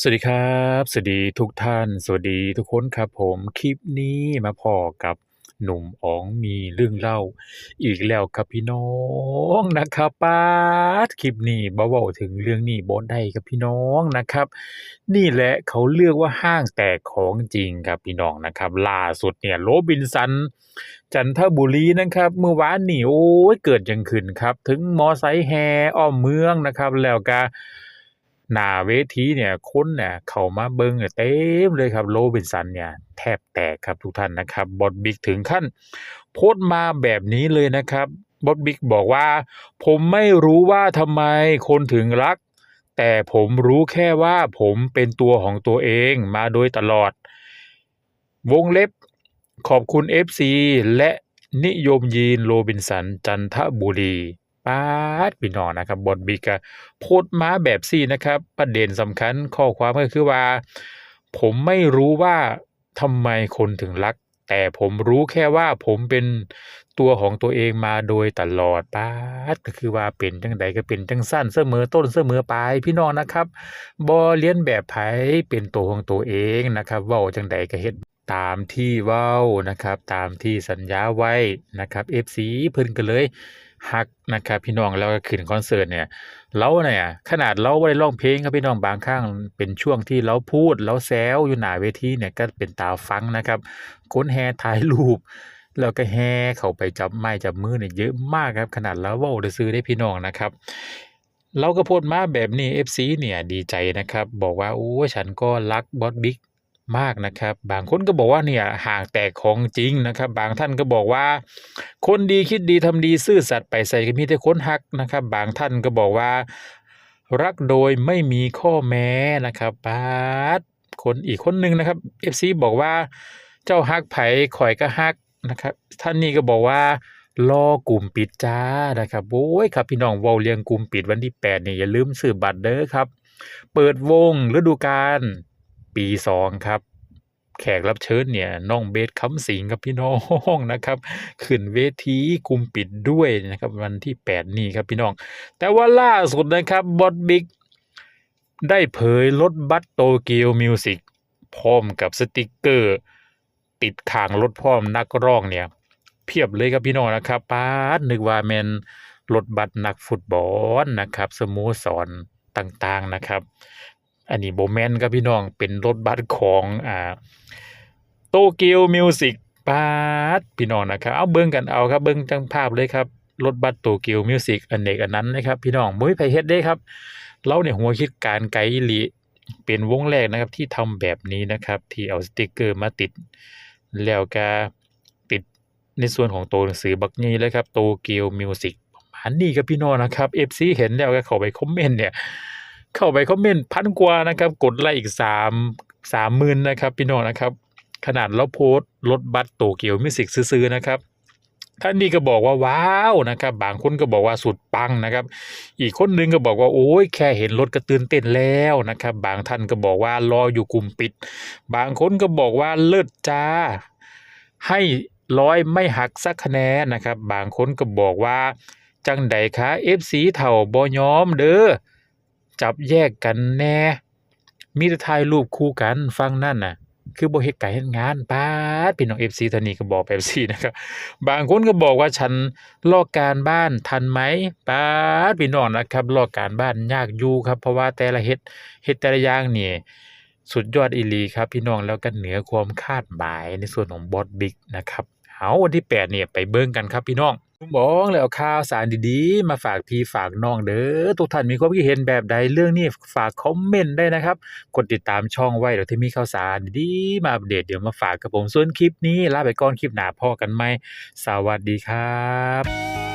สวัสดีครับ สวัสดีทุกท่าน สวัสดีทุกคนครับผมคลิปนี้มาพอกับหนุ่มอ๋องมีเรื่องเล่า อีกแล้วครับพี่น้องนะครับป๊าคลิปนี้บ่เว้าถึงเรื่องนี้บ่ได้ครับพี่น้องนะครับ นี่แหละเขาเรียกว่าห้างแตกของจริงครับพี่น้องนะครับ ล่าสุดเนี่ยโรบินสัน จันทบุรีนะครับ เมื่อวานนี้โอ๊ยเกิดยังขึ้นครับ ถึงมอไซค์แห่อ้อมเมืองนะครับ แล้วก็ หน้าเวทีเนี่ยคนเนี่ยเข้ามาเบิงเนี่ยเต็มเลยครับ โรบินสันเนี่ยแทบแตกครับทุกท่านนะครับบอสบิ๊กถึงขั้นโพสต์มาแบบนี้เลยนะครับบอสบิ๊กบอกว่า ผมไม่รู้ว่าทำไมคนถึงรัก แต่ผมรู้แค่ว่าผมเป็นตัวของตัวเองมาโดยตลอด วงเล็บขอบคุณ FC และนิยมยีนโรบินสันจันทบุรี ป๊าดพี่น้องนะครับบอสบิ๊กก็โพสต์มาแบบซี้นะครับ ประเด็นสำคัญข้อความก็คือว่า ผมไม่รู้ว่าทำไมคนถึงรัก แต่ผมรู้แค่ว่าผมเป็นตัวของตัวเองมาโดยตลอดป๊าดก็คือว่าเป็นจังใดก็เป็นจังซั้นเสมอต้นเสมอปลายพี่น้องนะครับบ่เลียนแบบไผเป็นตัวของตัวเองนะครับว้าจังใดก็เฮ็ดตามที่เว้านะครับ ตามที่สัญญาไว้นะครับ FC เพิ่นก็เลย ฮักนะครับพี่น้องแล้วก็ขึ้นคอนเสิร์ตเนี่ยเราเนี่ยขนาดเราบ่ได้ร้องเพลงครับพี่น้องบางครั้งเป็นช่วงที่เราพูดเราแซวอยู่หน้าเวทีเนี่ยก็เป็นตาฟังนะครับคนแห่ถ่ายรูปแล้วก็แห่เข้าไปจับไม้จับมือเนี่ยเยอะมากครับขนาดเราว้าซื่อๆเดะพี่น้องนะครับ เราก็โพสต์มาแบบนี้ FC เนี่ยดีใจนะครับ บอกว่าโอ้ฉันก็รักบอสบิ๊ก มากนะครับ บางคนก็บอกว่าเนี่ยห้างแตกของจริงนะครับ บางท่านก็บอกว่า คนดีคิดดีทำดีซื่อสัตย์ไปไสก็มีแต่คนฮักนะครับ บางท่านก็บอกว่า รักโดยไม่มีข้อแม้นะครับป๊าดคนอีกคนหนึ่งนะครับ FC บอกว่าเจ้าฮักไผข้อยก็ฮักนะครับ ท่านนี้ก็บอกว่า รอกลุ่มปิดจ้านะครับโอ้ยครับพี่น้องเว้าเรื่องกลุ่มปิดวันที่8นี่ยอย่าลืมซื้อบัตรเด้อครับ เปิดวงฤดูกาล ปี2ครับ แขกรับเชิญเนี่ยน้องเบสคำสิงครับพี่น้องนะครับขึ้นเวทีกุมปิดด้วยนะครับ วันที่ 8 นี้ครับพี่น้อง แต่ว่าล่าสุดนะครับบอสบิ๊กได้เผยรถบัสโตเกียวมิวสิกพร้อมกับสติกเกอร์ ติดขางรถพร้อมนักร้องเนี่ย เพียบเลยครับพี่น้องนะครับป๊าดนึกว่าแมนรถบัสนักฟุตบอลนะครับ สโมสรต่างๆนะครับ อันนี้โบแมนครับพี่น้องเป็นรถบัสของอ่าโตเกียวมิวสิกป๊าดพี่น้องนะครับ เอาเบิ่งกันเอาครับเบิ่งจังภาพเลยครับรถบัสโตเกียวมิวสิกอเนกอันต์เลยครับพี่น้องบ่มีไผเฮ็ดเด้ครับ เราเนี่ยหัวคิดการไกลอีหลีเป็นวงแรกนะครับที่ทำแบบนี้นะครับ ที่เอาสติกเกอร์มาติด แล้วก็ติดในส่วนของตัวหนังสือบักใหญ่เลยครับโตเกียวมิวสิกประมาณนี้ครับพี่น้องนะครับ FC เห็นแล้วก็เข้าไปคอมเมนต์เนี่ย เข้าไปคอมเมนต์1,000กว่านะครับ กดไลก์อีก3 30,000นนะครับ พี่น้องนะครับ ขนาดเราโพสต์รถบัสโตเกียวมิสิกซื่อๆนะครับท่านนี้ก็บอกว่าว้าวนะครับ บางคนก็บอกว่าสุดปังนะครับ อีกคนหนึ่งก็บอกว่าโอ๊ยแค่เห็นรถก็ตื่นเต้นแล้วนะครับ บางท่านก็บอกว่ารออยู่กลุ่มปิด บางคนก็บอกว่าเลิศจ้า ให้ร้อยไม่หักสักคะแนนนะครับ บางคนก็บอกว่า จังใดคะ FC เฒ่าบ่ยอมเด้อ จับแยกกันแน่มีแต่ถ่ายรูปคู่กันฝั่งนั้นน่ะ คือบ่เฮ็ดการเฮ็ดงานป๊าดพี่น้อง FC ท่านนี้ก็บอกแบบซีนะครับ บางคนก็บอกว่าฉันลอกการบ้านทันไหมป๊าดพี่น้องนะครับลอกการบ้านยากอยู่ครับ เพราะว่าแต่ละเฮ็ดเฮ็ดแต่ละอย่างนี่สุดยอดอีลีครับพี่น้องแล้วก็เหนือความคาดหมายในส่วนของบอสบิ๊กนะครับเอาวันที่8เนี่ยไปเบิ่งกันครับพี่น้อง ผมบอกแล้วข่าวสารดีๆ มาฝากพี่ฝากน้องเด้อทุกท่านมีความคิดเห็นแบบใดเรื่องนี้ฝากคอมเมนต์ได้นะครับกดติดตามช่องไว้เดี๋ยวที่มีข่าวสารดีๆมาอัปเดตเดี๋ยวมาฝากกับผมส่วนคลิปนี้ลาไปก่อนคลิปหน้าพอกันไหมสวัสดีครับ